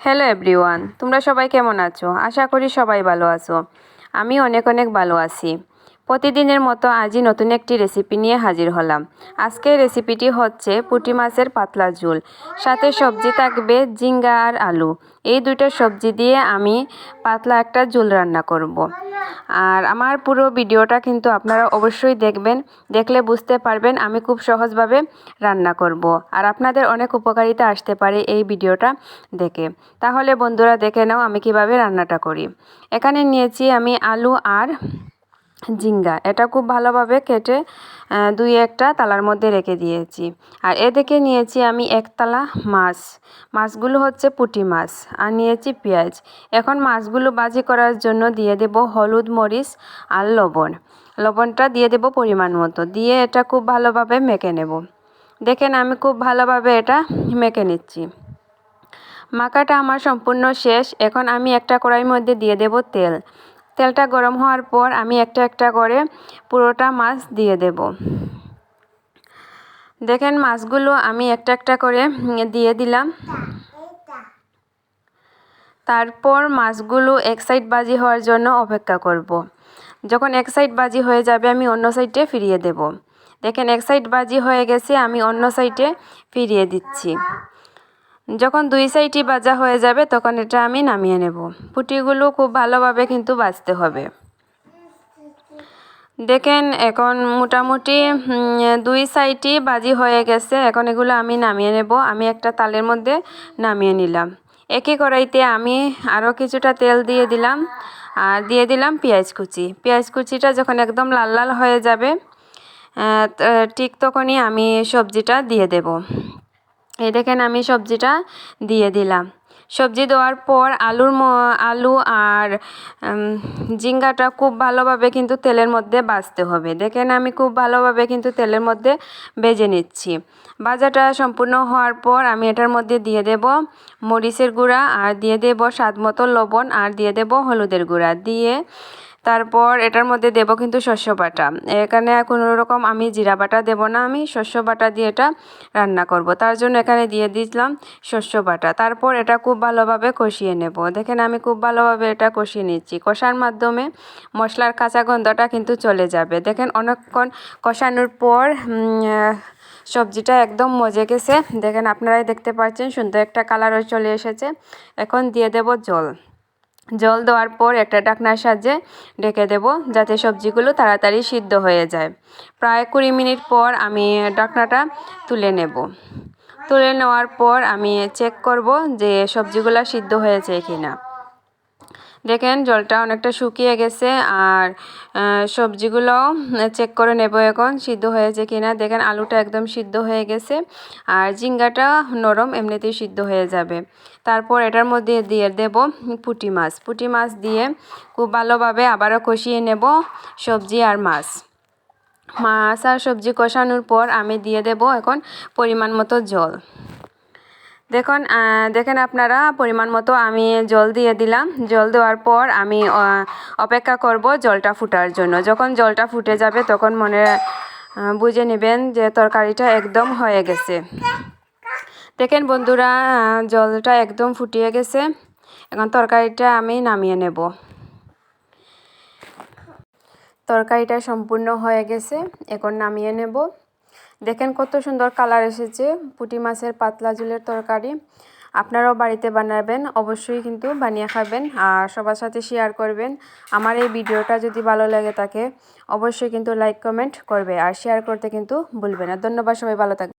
Hello everyone তোমরা সবাই কেমন আছো? আশা করি সবাই ভালো আছো। আমি অনেক অনেক ভালো আছি। প্রতিদিনের মতো আজই নতুন একটি রেসিপি নিয়ে হাজির হলাম। আজকের রেসিপিটি হচ্ছে পুঁটি মাছের পাতলা ঝোল। সাথে সবজি থাকবে জিঙ্গা আর আলু। এই দুইটা সবজি দিয়ে আমি পাতলা একটা ঝোল রান্না করব। আর আমার পুরো ভিডিওটা কিন্তু আপনারা অবশ্যই দেখবেন। দেখলে বুঝতে পারবেন আমি খুব সহজভাবে রান্না করব। আর আপনাদের অনেক উপকারিতা আসতে পারে এই ভিডিওটা দেখে। তাহলে বন্ধুরা দেখে নাও আমি কীভাবে রান্নাটা করি। এখানে নিয়েছি আমি আলু আর জিঙ্গা এটা খুব ভালোভাবে কেটে দুই একটা তালার মধ্যে রেখে দিয়েছি। আর এ এদিকে নিয়েছি আমি একতলা মাছ। মাছগুলো হচ্ছে পুঁটি মাছ। আর নিয়েছি পেঁয়াজ। এখন মাছগুলো বাজি করার জন্য দিয়ে দেব হলুদ মরিচ আর লবণ। লবণটা দিয়ে দেব পরিমাণ মতো। দিয়ে এটা খুব ভালোভাবে মেখে নেব। দেখেন আমি খুব ভালোভাবে এটা মেখে নিচ্ছি। মাখাটা আমার সম্পূর্ণ শেষ। এখন আমি একটা কড়াইয়ের মধ্যে দিয়ে দেব তেল। তেলটা গরম হওয়ার পর আমি একটা একটা করে পুরোটা মাছ দিয়ে দেব। দেখেন মাছগুলো আমি একটা একটা করে দিয়ে দিলাম। তারপর মাছগুলো এক সাইড বাজি হওয়ার জন্য অপেক্ষা করব। যখন এক সাইড বাজি হয়ে যাবে, আমি অন্য সাইডে ফিরিয়ে দেব। দেখেন এক সাইড বাজি হয়ে গেছে, আমি অন্য সাইডে ফিরিয়ে দিচ্ছি। যখন দুই সাইডই ভাজা হয়ে যাবে, তখন এটা আমি নামিয়ে নেব। পুটিগুলো খুব ভালোভাবে কিন্তু বাজতে হবে। দেখেন, এখন মোটামুটি দুই সাইডই বাজি হয়ে গেছে। এখন এগুলো আমি নামিয়ে নেব। আমি একটা তালের মধ্যে নামিয়ে নিলাম। একই কড়াইতে আমি আরও কিছুটা তেল দিয়ে দিলাম। আর দিয়ে দিলাম পেঁয়াজ কুচি। পেঁয়াজ কুচিটা যখন একদম লাল লাল হয়ে যাবে ঠিক তখনই আমি সবজিটা দিয়ে দেব। এই দেখেন আমি সবজিটা দিয়ে দিলাম। সবজি দেওয়ার পর আলুর আলু আর জিঙ্গাটা খুব ভালোভাবে কিন্তু তেলের মধ্যে বাজতে হবে। দেখেন আমি খুব ভালোভাবে কিন্তু তেলের মধ্যে বেজে নিচ্ছি। ভাজাটা সম্পূর্ণ হওয়ার পর আমি এটার মধ্যে দিয়ে দেব মরিচের গুঁড়া আর দিয়ে দেব স্বাদ মতো লবণ আর দিয়ে দেব হলুদের গুঁড়া। দিয়ে তারপর এটার মধ্যে দেব কিন্তু শস্য বাটা। এখানে কোনো রকম আমি জিরা বাটা দেব না, আমি শস্য বাটা দিয়ে এটা রান্না করব। তার জন্য এখানে দিয়ে দিলাম শস্য বাটা। তারপর এটা খুব ভালোভাবে কষিয়ে নেব। দেখেন আমি খুব ভালোভাবে এটা কষিয়ে নিচ্ছি। কষার মাধ্যমে মশলার কাঁচা গন্ধটা কিন্তু চলে যাবে। দেখেন অনেকক্ষণ কষানোর পর সবজিটা একদম মজে গেছে। দেখেন আপনারাই দেখতে পাচ্ছেন, সুন্দর একটা কালারও চলে এসেছে। এখন দিয়ে দেব জল। জল দেওয়ার পর একটা ডাকনার সাহায্যে ঢেকে দেব যাতে সবজিগুলো তাড়াতাড়ি সিদ্ধ হয়ে যায়। প্রায় কুড়ি মিনিট পর আমি ডাকনাটা তুলে নেব। তুলে নেওয়ার পর আমি চেক করব যে সবজিগুলো সিদ্ধ হয়েছে কি না দেখেন জলটা অনেকটা শুকিয়ে গেছে আর সবজিগুলো চেক করে নেব এখন সিদ্ধ হয়েছে কিনা। দেখেন আলুটা একদম সিদ্ধ হয়ে গেছে আর ঝিঙ্গাটা নরম এমনিতেই সিদ্ধ হয়ে যাবে। তারপর এটার মধ্যে দিয়ে দেব পুঁটি মাছ। পুঁটি মাছ দিয়ে খুব ভালোভাবে আবারও কষিয়ে নেব সবজি আর মাছ। মাছ আর সবজি কষানোর পর আমি দিয়ে দেব এখন পরিমাণ মতো জল। দেখুন দেখেন আপনারা, পরিমাণ মতো আমি জল দিয়ে দিলাম। জল দেওয়ার পর আমি অপেক্ষা করব জলটা ফুটার জন্য। যখন জলটা ফুটে যাবে, তখন মনে বুঝে নেবেন যে তরকারিটা একদম হয়ে গেছে। দেখেন বন্ধুরা জলটা একদম ফুটিয়ে গেছে। এখন তরকারিটা আমি নামিয়ে নেব। তরকারিটা সম্পূর্ণ হয়ে গেছে। এখন নামিয়ে নেব। দেখেন কত সুন্দর কালার এসেছে। পুটি মাছের পাতলা ঝুলের তরকারি। আপনারাও বাড়িতে বানাবেন, অবশ্যই কিন্তু বানিয়ে খাবেন আর সবার সাথে শেয়ার করবেন। আমার এই ভিডিওটা যদি ভালো লাগে তাকে অবশ্যই কিন্তু লাইক কমেন্ট করবে আর শেয়ার করতে কিন্তু ভুলবে না। ধন্যবাদ সবাই, ভালো থাকবে